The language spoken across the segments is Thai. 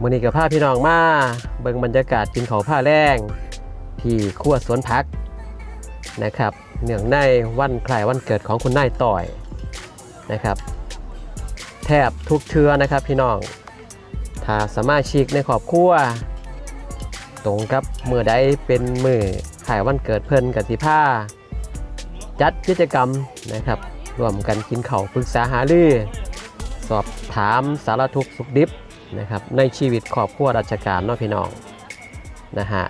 มื้อนี้กับพาพี่น้องมาเบิ่งบรรยากาศกินเขาผ้าแรงที่ครัวสวนพักนะครับเนื่องในวันคล้ายวันเกิดของคุณนายต่อยนะครับ แทบทุกเชื้อนะครับพี่น้อง ถ้าสมาชิกในครอบครัวตรงกับมือใดเป็นมือขายวันเกิดเพิ่นกติผ้าจัดกิจกรรมนะครับร่วมกันกินเข้าปรึกษาหารือ สอบถามสารทุกสุขดิบ นะครับในชีวิตครอบครัวราชการเนาะพี่น้องนะฮะ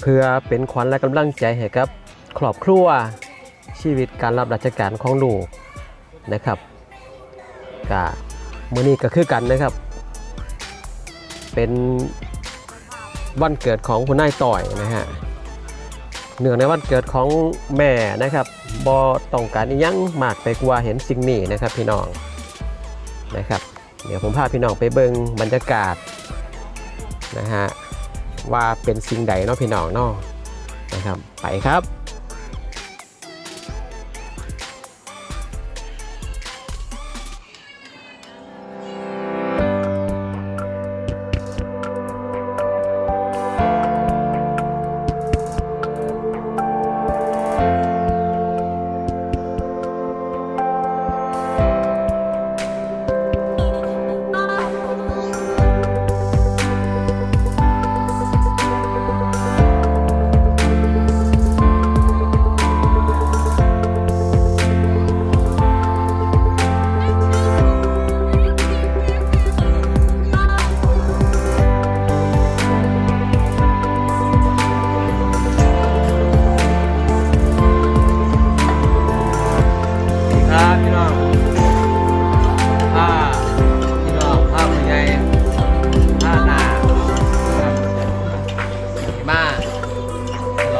เพื่อเป็นขวัญและกำลังใจให้กับครอบครัวชีวิตการรับราชการของลูกนะครับกะมื้อนี้ก็คือกันนะครับ เป็นวันเกิดของคุณนายต่อยนะฮะเนื่องในวันเกิดของแม่นะครับบอต้องการยังมากไปกว่าเห็นสิ่งนี้นะครับพี่น้องนะครับ เดี๋ยวผมพาพี่น้องไปเบิงบรรยากาศนะฮะว่าเป็นสิ่งใดเนาะพี่น้องเนาะนะครับไปครับครับ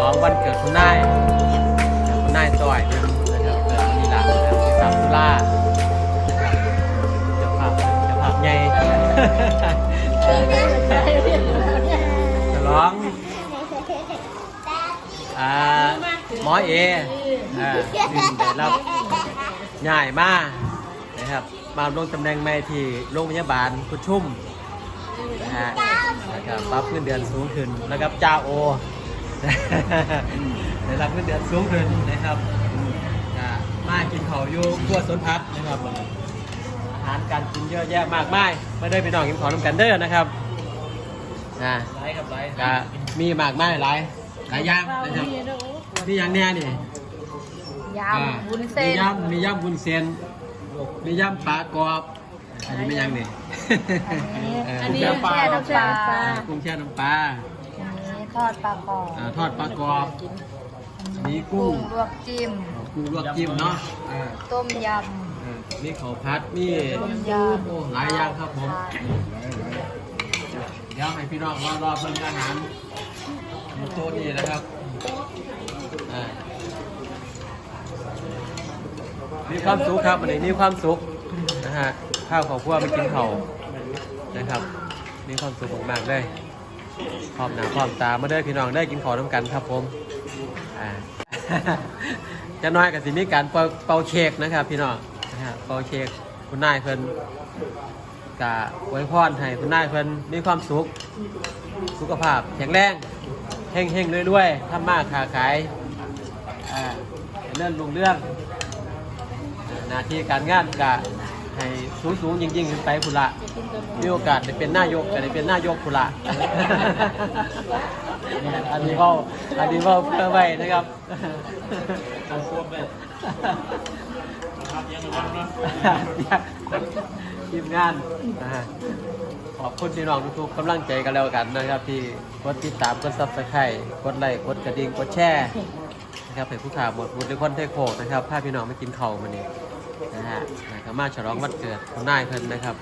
องวันเกิดคุณนายคุณนายต่อยนะครับเกิดวันนี้หลังนะครับที่สามตุลาจะภาพเจะภาพใหญ่จะร้องอ่าหมอเออ่ารับง่ายมากนะครับ มาลงตำแหน่งใหม่ที่โรงพยาบาลกุชุ่มนะฮะแล้วก็ปรับเงินเดือนสูงขึ้นแล้วก็จ้าโอ ได้รับเงินเดือนสูงขึ้นนะครับอ่ามากินเขาวอยู่ครัวสวนพักนะครับอาหารการกินเยอะแยะมากมายไม่ได้ไปนองกินของน้ำกันเด้อนะครับนะไลฟ์ครับไลฟ์ก็มีมากมายหลายหลายอย่างนะครับมีอย่างเนี้ยนี่ยำวุ้นเส้นมียำมียำวุ้นเส้นมียำปลากรอบอันนี้ไม่ยังนี่ อันนี้เแช่น้ำปลาอ่ากุ้งแช่น้ำปลาอันนี้ ทอดปลากรอบอ่าทอดปลากรอบอันนี้กุ้กุ้งงลวกจิ้มกุ้งลวกจิ้มเนาะอ่าต้มยอ่ามีข้าวผัดมีำต้มยโอ้หลายอย่างครับผมเดี๋ยวให้พี่น้องรอรอเพิ่มอาหารอยู่โต๊ะนี้นะครับอ่ามีความสุขครับวันนี้มีความสุขนะฮะข้าวของพวกไปกินเขาวนะครับ มีความสุขมากๆเลย พร้อมหน้าพร้อมตามาเด้อพี่น้องได้กินข้วน้ำกันครับผมอ่า จะน้อยกับสิมีการเป่าเป่าเค้กนะครับ พี่น้องนะฮะเป่าเค้กคุณนายเพิ่นกะไว้พรให้คุณนายเพิ่นมีความสุข สุขภาพแข็งแรงเฮงเฮงๆด้วยๆทำมาค้าขายอ่าเลื่อนลุงเรื่องหน้าที่การงานกะ ให้สูงสูงๆยิ่งยิ่งๆขึ้นไปพุนละมีโอกาสได้เป็นนายกก็ได้เป็นนายกพุนละ อันนี้เว่าอันนี้เว่าเพื่อไว้นะครับเอาควบแบบครับยังระวังเนาะทีมงานนะฮะขอบคุณพี่น้องทุกๆกำลังใจกันแล้วกันนะครับ ที่กดติดตามกดซับสไครต์กดไลค์กดกระดิ่งกดแชร์นะครับให้ผู้ข่าวหมดบุญในคนเทโคกนะครับพาพี่น้องมากินข้าวมันนี้ นะฮะแล้วก็มาฉลองวันเกิดคุณนายเพิ่นนะครับ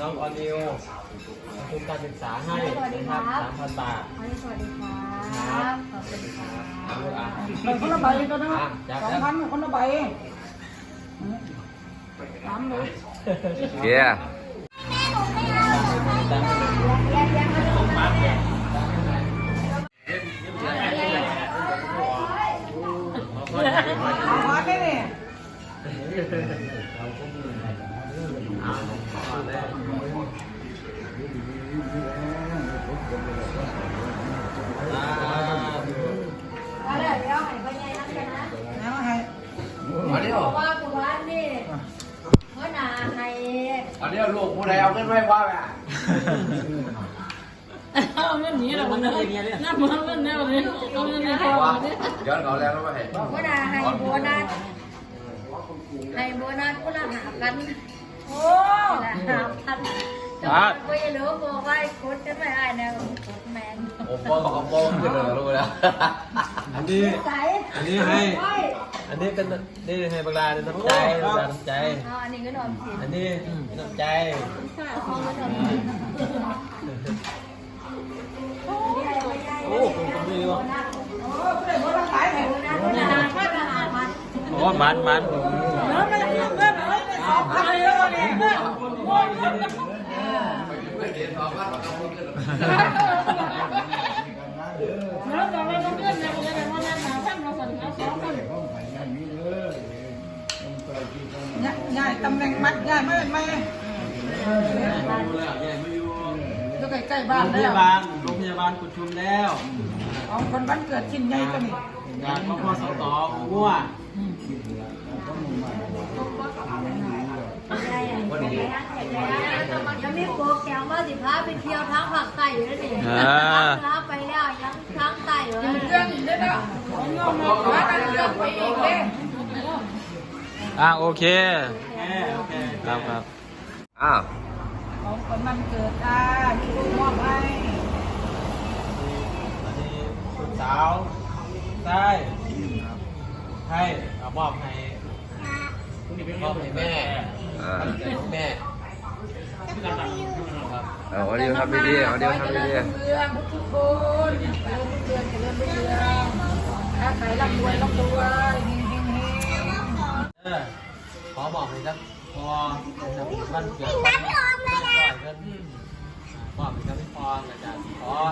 น้องออนิวทุนการศึกษาให้นะครับสามพันบาทสวัสดีครับขอบคุณครับเอาลูกอะคนละใบก็นะอะจับสองแล้วพันคนละใบสามเลยเกียร์สามพันได้เนี่ย เอาเดี๋ยวเดี๋ยวให้พ่อใหญ่นั่งกันนะแล้วให้อันนี้เพราะว่ากูว่านี่เมื่อนาให้อันนี้ลูกผู้ใดเอาขึ้นไม่ว่าแบบเอาเงินนี้แหละมันเลยน้ำมันเงินแน่เลยเอาเงินนี้พอว่าเนี่ยย้อนเขาแล้วก็ไม่เห็นเมื่อนาให้โบนัส ให้โบนัสคนละหาพันโอ้ละหาพันจะบอกว่าอย่าลืมบอกว่าโคตรจะไม่ได้นะโคตรแมนผมบอกกับโป้งขึ้นเลยรู้แล้วอันนี้ใส่อันนี้ให้ อันนี้เป็นนี่ให้บางรายน้ำใจบางรายน้ำใจอ๋ออันนี้ก็นอนสิอันนี้น้ำใจโอ้ผมก็ไม่รู้ได้หมดละขายให้โอ้มันมันแล้วไม่เงินเงินเลยสองพันเลยเนี่ยแล้วจะไม่ต้ องเงินเนี่ยมันจะได้มานั่งหาท่านเราสั่งเอาสองคนง่ายตำแหน่งมัดง่ายไม่ไม่ก็ใกล้ใกล้บ้านโรงพแล้วยาบาลโรงพยาบาลกุดชุมแล้ว เอาคนวันเกิดชิ้นใหญ่ก็นี่งานพอสตมั่วยังมีโปรแกรมว่าสิพาไปเที่ยวทั้งภาคใต้อยู่แล้วนี่ทั้งไปแล้วยังทั้งใต้อยู่แล้วเรื่องอีกแล้วเอาเงามาว่ากันเรื่องไปอีกเลยอะโอเคโอเคครับครับอ้าวของคนวันเกิดอะมีผู้มอบให้อันนี้คุณ สาวได้ให้เอามอบให้มอบให้แม่อ่าแม่เอาวันนี้ทำดีๆเอาเดี๋ยวทำดีเรื่องทุกคนเจริญเรืองเจริญเรืองถ้าใครร่ำรวยร่ำรวยเฮงเฮงเฮงเออขอบอกเลยครับพอวันเกิดวันก่อนกันมอบให้กับพี่พรอาจารย์ขออ่า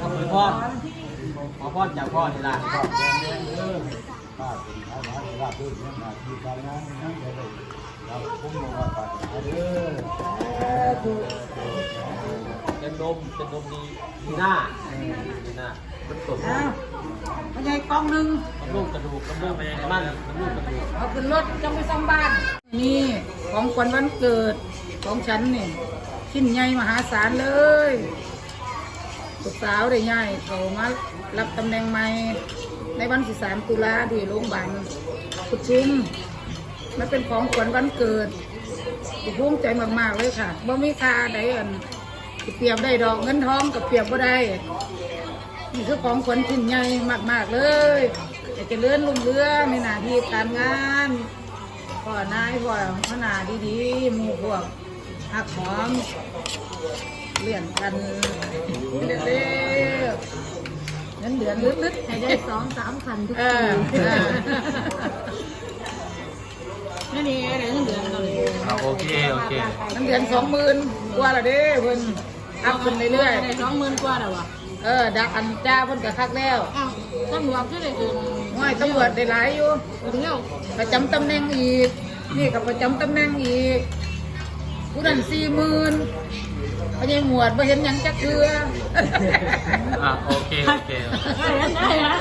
ขอบคุณพ่อขอพ่อจากพ่อนี่ล่ะเป็นนมเป็นนมดีดีหน้าดีหน้ามันสดอ้าวพ่ใหญ่กองหนึ่งมันลูกกระดูกมันลูกแม่มันมันลูกกระดูกเอาขึ้นรถจะไปซ่อมบ้าน นี่ของขวัญวันเกิดของฉันนี่ชิ้นใหญ่มหาศาลเลย ลูกสาวได้ใหญ่เขามารับตำแหน่งใหม่ ในวันที่สามตุลาที่โรงพยาบาลกุชุมมันเป็นของขวัญวันเกิดที่ภูมิใจมาก ๆ เลยค่ะบ่มีค่าใดอันเปรียบได้ดอกเงินทองกับเปรียบบ่ได้นี่คือของขวัญชิ้นใหญ่มาก ๆ เลยอยากจะเลื่อนลุ่งเรื่องในหน้าที่การงานพ่อนายพ่อพนาดีๆมูพวกหักหอม เลื่อนกันเรื่อยๆเงินเดือนลึกๆ ให้ได้สองสามพันทุกเอปีอนี่นี่อะไรเงินเดือนเราเลยโอเคโอเค เงินเดือนสองหมื่นกว่าละเด้เพิ่นอัพขึ้นเรื่อยๆสองหมื่นกว่าแล้ววะเออดักอันจ้าเพิ่นก็คักแล้วอ้าวตำรวจก็เลยเกินห้อยตำรวจได้หลายอยู่ถึงแล้วประจำตำแหน่งอีก นี่กับประจำตำแหน่งอีกผู้นั้นสี่หมื่น พญายหมวดมาเห็นหยังจักเทือ อะโอเค โอเค ได้ได้ได้